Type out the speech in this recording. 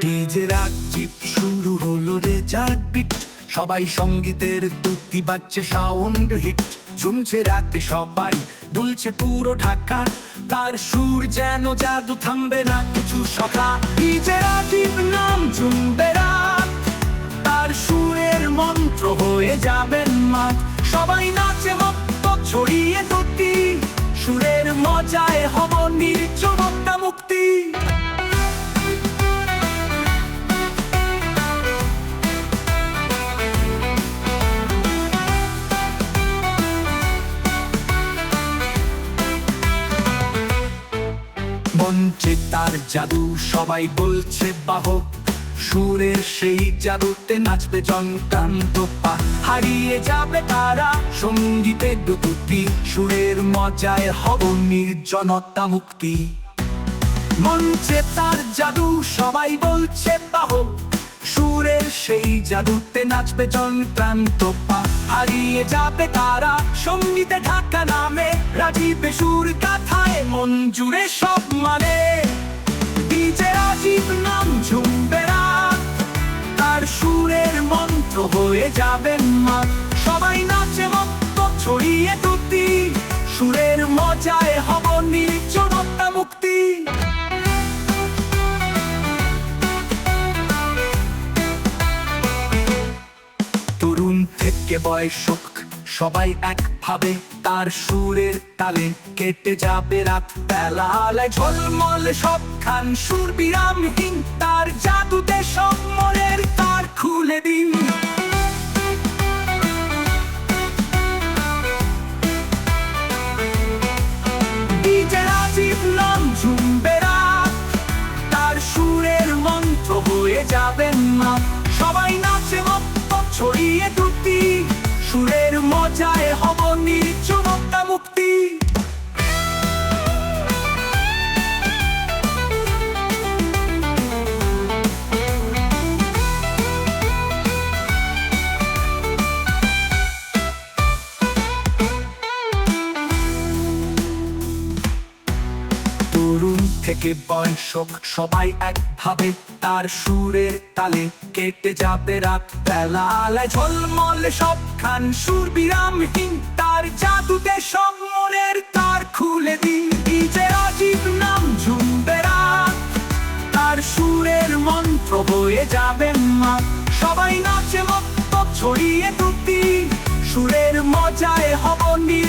DJ রাগ শুরু হলো রে চার বিট সবাই সঙ্গীতের তুতি বাজছে সাউন্ড হিট ঝুমছে রাতে সবাই, দুলছে পুরো ঢাকা। তার সুর যেন জাদু থামবে না কিছু সখা। ডিজে রাজীব নাম ঝুমবে রাত। তার সুরের মন্ত্র হয়ে যাবেন মাঠ। সবাই নাচে মত্ত ছড়িয়ে তুতি সুরের মজায় হব নির্জনতা মুক্তি। মঞ্চে তার জাদু, সবাই বলছে বাহক সুরের সেই জাদুতে নাচবে জনকান্ত পা। হারিয়ে যাবে তারা, সঙ্গীতে দুটি সুরের মজায় হব নির্জনতা মুক্তি। মঞ্চে তার জাদু, সবাই বলছে বাহক সুরের সেই জাদুতে নাচবে জনক্রান্ত পা। হারিয়ে যাবে তারা, সঙ্গীতে ঢাকা নামে, রাজীবে সুর গাথায় মন জুড়ে সব মানে ডিজে রাজীব নাম ঝুমবে রাত তার সুরের মন্ত্র হয়ে যাবেন মা। সবাই নাচে মত্ত ছড়িয়ে তুতি সুরের মজায় হব নির্জনতা মুক্তি। তরুণ থেকে বয়সক সবাই একভাবে তার সুরের তালে কেটে যাবে রাত বেলায় ঝলমল সব খান সুর বিরামহীন তার জাদুতে সব মনের তার খুলে দিন। যাবেন মা সবাই নাচে মত্ত ছড়িয়ে দুটি সুরের মজায় তরুণ থেকে বয়সক সবাই এক ভাবে তার সুরের তালে কেটে যাবে রাত বেলা ঝলমল সব খান সুর বিরামহীন, তার জাদুতে সব মনের তার খুলে দিন ডিজে রাজীব নাম ঝুমবে তার সুরের মন্ত্র বয়ে যাবে মা, সবাই নাচে মত ছড়িয়ে দুটি। সুরের মজায় হব নীল